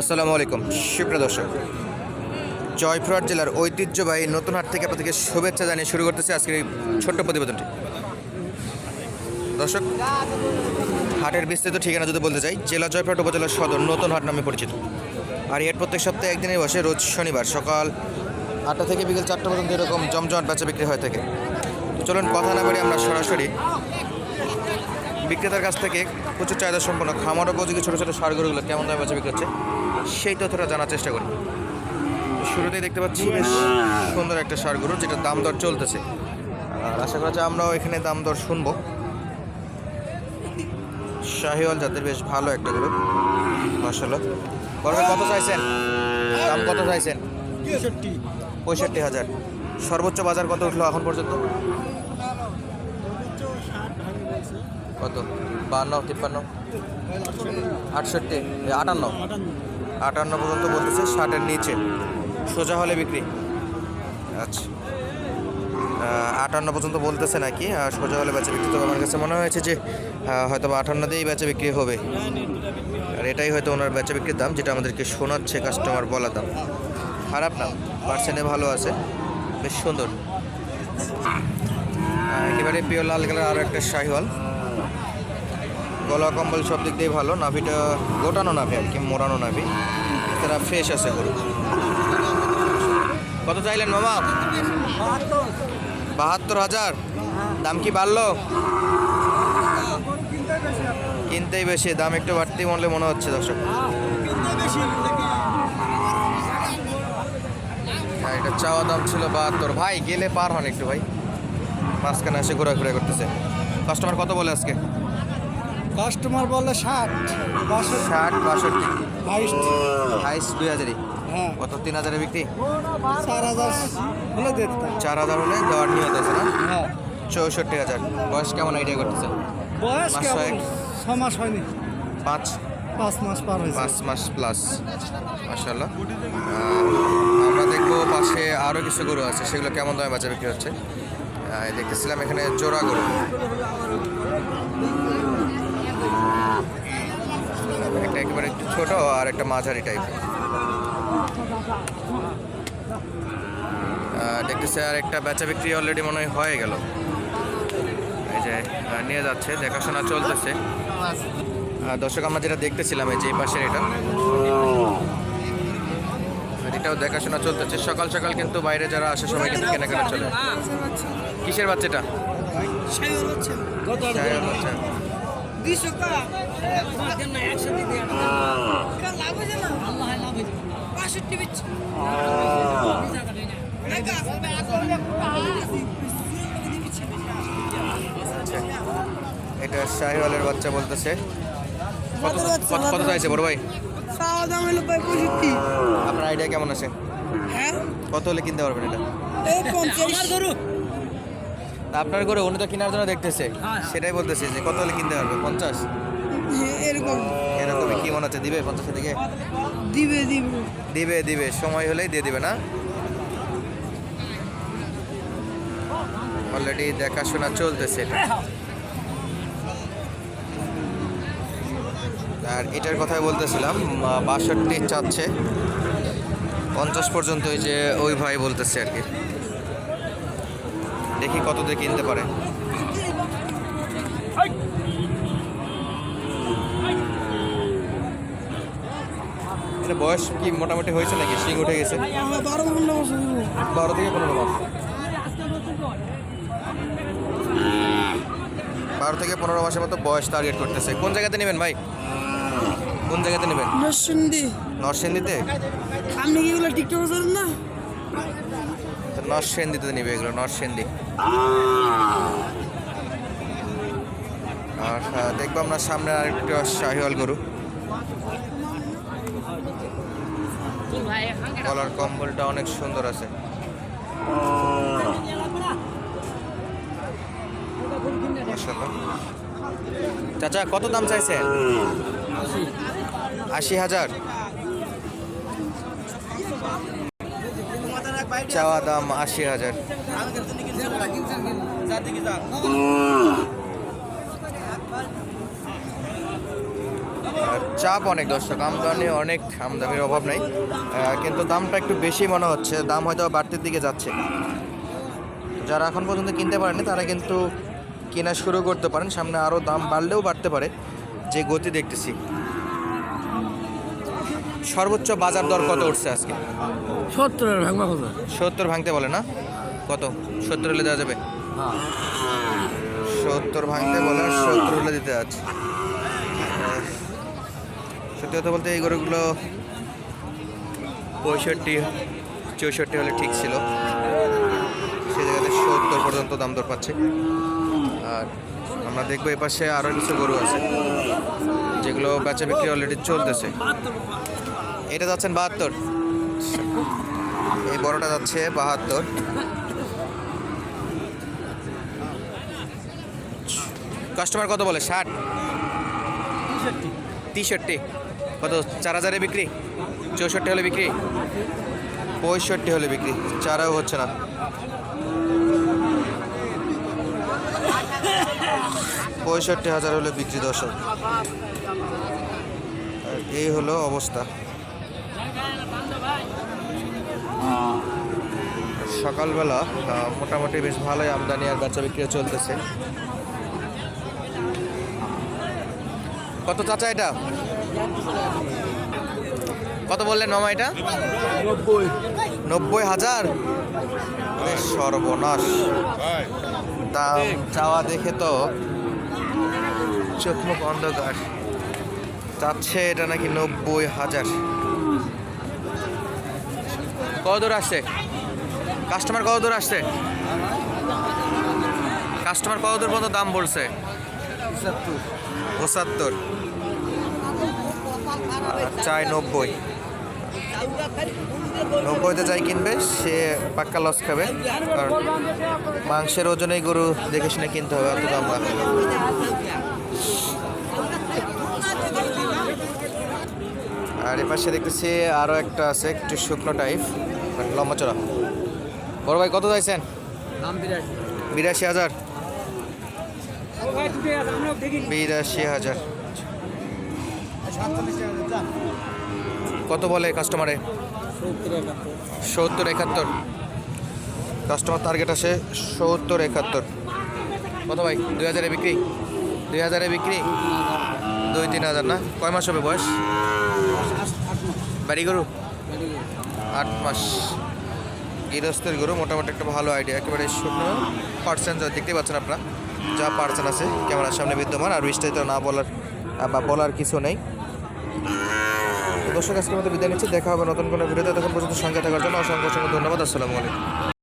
আসসালামু আলাইকুম, সুপ্রিয় দর্শক। জয়পুরহাট জেলার ঐতিহ্যবাহী নতুন হাট থেকে আপনাদেরকে শুভেচ্ছা জানিয়ে শুরু করতেছি আজকের এই ছোট্ট প্রতিবেদনটি। দর্শক, হাটের বিস্তৃত ঠিকানা যদি বলতে চাই, জেলা জয়পুরহাট উপজেলার সদর নতুন হাট নামে পরিচিত। আর এর প্রত্যেক সপ্তাহে একদিনে বসে, রোজ শনিবার সকাল আটটা থেকে বিকেল চারটা পর্যন্ত এরকম জমজমাট বেচা বিক্রি হয়ে থাকে। চলুন কথা না বলে আমরা সরাসরি বিক্রেতার কাছ থেকে প্রচুর চাহিদা সম্পন্ন খামার উপযোগী ছোটো ছোটো সারগরুগুলো কেমন দামে বেচা বিক্রি হচ্ছে? সেই তথ্যটা জানার চেষ্টা করি। শুরুতেই দেখতে পাচ্ছি বেশ সুন্দর একটা সারগরু যেটা দাম দর চলতেছে। আর আশা করা যায় আমরাও এখানে দাম দর শুনব। শাহিওয়াল জাতের বেশ ভালো একটা গরু মাসাল্লাহ বড় ভাই কত চাইছেন? দাম কত চাইছেন? পঁয়ষট্টি হাজার। সর্বোচ্চ বাজার কত উঠল এখন পর্যন্ত? কত? বান্ন তিপ্পান্ন? আটষট্টি আটান্ন? আটান্ন পর্যন্ত বলতেছে, ষাটের নিচে। সোজা হলে বিক্রি। আচ্ছা। আটান্ন পর্যন্ত বলতেছে নাকি? আর সোজা হলে বেচা বিক্রি। তো আমার কাছে মনে হয়েছে যে হয়তো বা আটান্ন দিয়েই বেচা বিক্রি হবে। আর এটাই হয়তো ওনার বেচা বিক্রির দাম, যেটা আমাদেরকে শোনাচ্ছে কাস্টমার বলা দাম। খারাপ না, পার্সেন্টে ভালো আছে। বেশ সুন্দর। একেবারে পিওর লাল কালার আরও একটা শাহিওয়াল। গলা কম্বল সব দিক দিয়ে ভালো, নাভিটা গোটানো নাভি আর কি, মোড়ানো নাভি। তারা ফ্রেশ আছে গরু। কত চাইলেন মামা? বাহাত্তর হাজার। দাম কি বাড়লো? কিনতেই বেশি, দাম একটু বাড়তি মনে মনে হচ্ছে দর্শক। হ্যাঁ এটা চাওয়া দাম ছিল বাহাত্তর। ভাই, গেলে পার হন একটু ভাই। মাঝখানে এসে ঘোরাঘুরা করতেছে। কাস্টমার কত বলে আজকে? কাস্টমার বলে ষাট ষাট বাষট্টি। বাইশ। হাইস দুই হাজারই। হ্যাঁ। কত? তিন হাজারে বিক্রি? চার হাজার হলে চার হাজার হলে দেওয়ার নিয়ত আছে না? হ্যাঁ। চৌষট্টি হাজার। বয়স কেমন আইডিয়া করতেছে? বয়স কেমন? ছ মাস হয়নি। পাঁচ? পাঁচ মাস পার হয়েছে। পাঁচ মাস প্লাস মাসাল্লাহ আমরা দেখব পাশে আরও কিছু গরু আছে। সেগুলো কেমন দামে বাচ্চা বিক্রি হচ্ছে? দেখতেছিলাম এখানে জোড়া গরু। একেবারে একটু ছোট আর একটা মাঝারি টাইপ দেখতেছি আর একটা বেচা বিক্রি অলরেডি মনে হয় হয়ে গেল। এই যে নিয়ে যাচ্ছে দেখাশোনা চলতেছে। দর্শক আমরা যেটা দেখতেছিলাম এই যে পাশের এটা এটাও দেখাশোনা চলতেছে। সকাল সকাল কিন্তু বাইরে যারা আসে সবাই কিন্তু কেনাকাটা চলে। কিসের বাচ্চাটা? বাচ্চা। এটা শাহিওয়ালের বাচ্চা বলতেছে। কত চাইছে বড় ভাই? আপনার আইডিয়া কেমন আছে? হ্যাঁ। কত হলে কিনতে পারবেন এটা? আপনার করে উনি তো কেনার জন্য দেখতেছে। সেটাই বলতেছে যে কত হলে কিনতে পারবে? পঞ্চাশ? হ্যাঁ, এরকম। এরকমই কি মনে হচ্ছে? দিবে পঞ্চাশের দিকে? দিবে দিবে। দিবে দিবে। সময় হলেই দিয়ে দিবে না? অলরেডি দেখাশোনা চলতেছে। আর এটার কথাই বলতেছিলাম বাষট্টি চাচ্ছে। পঞ্চাশ পর্যন্ত ওই যে ওই ভাই বলতেছে আর কি। দেখি কত দিয়ে কিনতে পারে। এটা বয়স কি মোটামুটি হয়েছে নাকি? শিং উঠে গেছে। বারো থেকে পনেরো মাস। বারো থেকে পনেরো মাসের মতো বয়স টার্গেট করতেছে। কোন জায়গাতে নেবেন ভাই? কোন জায়গাতে নেবেন? নরসিংদী। নরসেন্দিতে আপনি কি এগুলো টিকটক করেন না? নরসেন্দিতে নেবে এগুলো নরসেন্দি আর দেখব আমরা সামনে আরেকটা শাহিওয়াল গরু। কলার কম্বলটা অনেক সুন্দর আছে। চাচা, কত দাম চাইছে আশি হাজার। চাওয়া দাম আশি হাজার। চাপ অনেক দর্শক, আমদানি অনেক, আমদানির অভাব নেই। কিন্তু দামটা একটু বেশি মনে হচ্ছে, দাম হয়তো বাড়তির দিকে যাচ্ছে। যারা এখন পর্যন্ত কিনতে পারেনি, তারা কিন্তু কেনা শুরু করতে পারেন। সামনে আরও দাম বাড়লেও বাড়তে পারে, যে গতি দেখতেছি। সর্বোচ্চ বাজার দর কত উঠছে আজকে? সত্তরের ভাঙবা কথা সত্তর ভাঙতে বলে না? কত? সত্তর হলে দেওয়া যাবে? সত্তর ভাঙতে বলে সত্তর হলে দিতে আছে। সত্যি কথা বলতে এই গরুগুলো পঁয়ষট্টি চৌষট্টি হলে ঠিক ছিল। সে জায়গাতে সত্তর পর্যন্ত দাম দর পাচ্ছে। আর আমরা দেখব এ পাশে আরও কিছু গরু আছে যেগুলো বেচা বিক্রি অলরেডি চলতেছে। এটা যাচ্ছেন বাহাত্তর। এই বড়টা যাচ্ছে বাহাত্তর। কাস্টমার কত বলে? ষাট। তিষট্টি। কত? চার হাজারে বিক্রি? চৌষট্টি হলে বিক্রি? পঁয়ষট্টি হলে বিক্রি। চারাও হচ্ছে না। পঁয়ষট্টি হাজার হলে বিক্রি দর্শক। এই হলো অবস্থা। সকালবেলা মোটামুটি বেশ ভালোই আমদানি আর বেচা বিক্রি চলতেছে। কত চাচা এটা? কত বললেন মামা এটা? নব্বই। নব্বই হাজার? সর্বনাশ। দাম চাওয়া দেখে তো চোখ মুখ অন্ধকার। চাচ্ছে এটা নাকি নব্বই হাজার। কত দূর আসছে? কাস্টমার কত দূর আসছে? কাস্টমার কত দূর পর্যন্ত দাম বলছে? পঁচাত্তর। চাই নব্বই। নব্বইতে যাই কিনবে সে পাক্কা লস খাবে। কারণ মাংসের ওজনেই গরু দেখে শুনে কিনতে হবে এত দাম আর এ পাশে দেখতেছি আরও একটা আছে একটু শুকনো টাইপ লম্বা চড়া। বড় ভাই কত চাইছেন? বিরাশি। হাজার। বিরাশি হাজার। কত বলে কাস্টমারে? সত্তর একাত্তর। কাস্টমার টার্গেট আসে সত্তর একাত্তর। কত ভাই? দুই হাজারে বিক্রি? দুই হাজারে বিক্রি? দুই তিন হাজার না? কয় মাস হবে বয়স? বাড়ি গরু। আট মাস। গৃহস্থের গরু মোটামুটি একটা ভালো আইডিয়া একেবারে শুকনো পার্সেন্ট দেখতে পাচ্ছেন আপনারা, যা পার্সেন আছে, ক্যামেরার সামনে বিদ্যমান, আর বিস্তারিত না বলার বা বলার কিছু নেই। দর্শক, আজকের মধ্যে বিদায় নিচ্ছি, দেখা হবে নতুন কোনো ভিডিওতে তখন পর্যন্ত সঙ্গে থাকার জন্য অসংখ্য অসংখ্য ধন্যবাদ, আসসালামু আলাইকুম।